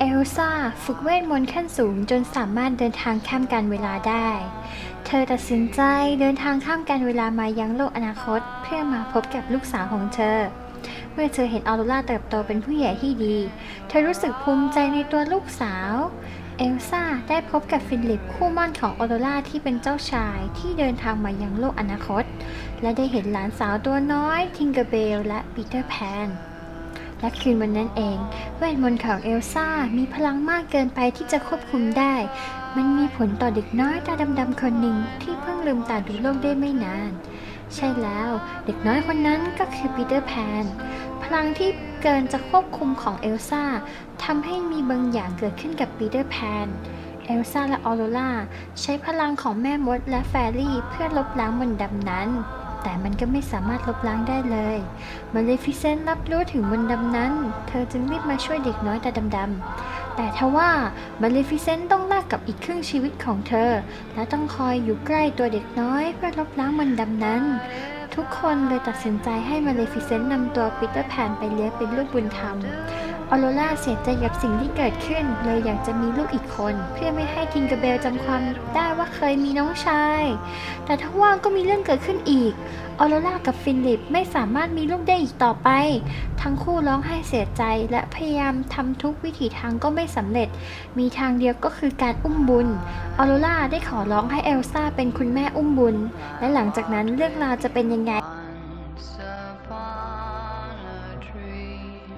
เอลซ่าฝึกเวทมนต์ขั้นสูงจนสามารถเดินทางข้ามการเวลาได้ เธอตัดสินใจเดินทางข้ามการเวลามายังโลกอนาคต เพื่อมาพบกับลูกสาวของเธอ เมื่อเธอเห็นออโรราเติบโตเป็นผู้ใหญ่ที่ดี เธอรู้สึกภูมิใจในตัวลูกสาว เอลซ่าได้พบกับฟิลิปคู่มั่นของออโรราที่เป็นเจ้าชายที่เดินทางมายังโลกอนาคต และได้เห็นหลานสาวตัวน้อยทิงเกอร์เบลและปีเตอร์แพน และคืนวันนั้นเองเวทมนต์ของเอลซ่ามีพลังมากเกินไปที่จะควบคุมได้ มันมีผลต่อเด็กน้อยตาดำๆคนหนึ่งที่เพิ่งลืมตาดูโลกได้ไม่นาน ใช่แล้วเด็กน้อยคนนั้นก็คือปีเตอร์แพน พลังที่เกินจะควบคุมของเอลซ่าทำให้มีบางอย่างเกิดขึ้นกับปีเตอร์แพนเอลซ่าและออโรราใช้พลังของแม่มดและแฟรี่เพื่อลบล้างมนต์ดำนั้น แต่มันก็ไม่สามารถลบล้างได้เลยมาเลฟิเซนต์รับรู้ถึงมนต์ดำนั้น เธอจึงรีบมาช่วยเด็กน้อยตาดำๆแต่ทว่ามาเลฟิเซนต์ต้องแลกกับอีกครึ่งชีวิตของเธอ และต้องคอยอยู่ใกล้ตัวเด็กน้อยเพื่อลบล้างมนต์ดำนั้น ทุกคนเลยตัดสินใจให้มาเลฟิเซนต์นำตัวปีเตอร์แพนไปเลี้ยงเป็นลูกบุญธรรม ออโรราเสียใจกับสิ่งที่เกิดขึ้น เลยอยากจะมีลูกอีกคน เพื่อไม่ให้ทิงเกอร์เบลจำความได้ว่าเคยมีน้องชาย แต่ทว่าก็มีเรื่องเกิดขึ้นอีกออโรรากับฟิลิปไม่สามารถมีลูกได้อีกต่อไป ทั้งคู่ร้องไห้เสียใจและพยายามทำทุกวิถีทางก็ไม่สำเร็จ มีทางเดียวก็คือการอุ้มบุญออโรราได้ขอร้องให้เอลซ่าเป็นคุณแม่อุ้มบุญ และหลังจากนั้นเรื่องราวจะเป็นยังไง